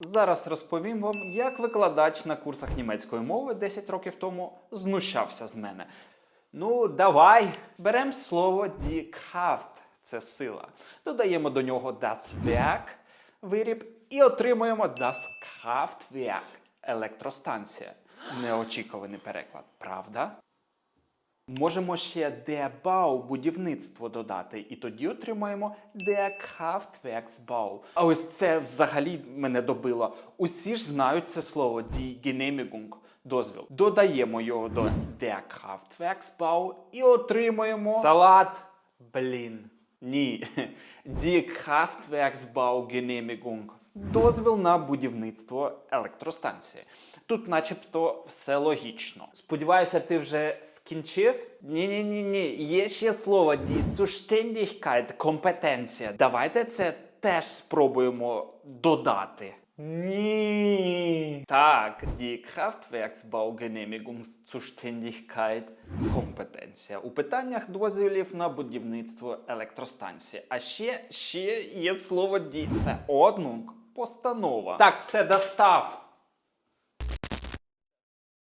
Зараз розповім вам, як викладач на курсах німецької мови 10 років тому знущався з мене. Ну, давай. Беремо слово die Kraft – це сила. Додаємо до нього das Werk – виріб, і отримуємо das Kraftwerk – електростанція. Неочікуваний переклад, правда? Можемо ще der Bau – будівництво додати, і тоді отримаємо der Kraftwerksbau. А ось це взагалі мене добило. Усі ж знають це слово die Genehmigung – дозвіл. Додаємо його до der Kraftwerksbau і отримуємо салат. Блін. Ні. Die Kraftwerksbau Genehmigung. Дозвіл на будівництво електростанції. Тут начебто все логічно. Сподіваюся, ти вже скінчив? Ні, ні, ні, ні. Є ще слово die компетенція. Давайте це теж спробуємо додати. Ні. Так, die Kraftwerksbaugenehmigungszuständigkeit – компетенція у питаннях дозволів на будівництво електростанції. А ще, ще є слово die Verordnung – постанова. Так, все достав.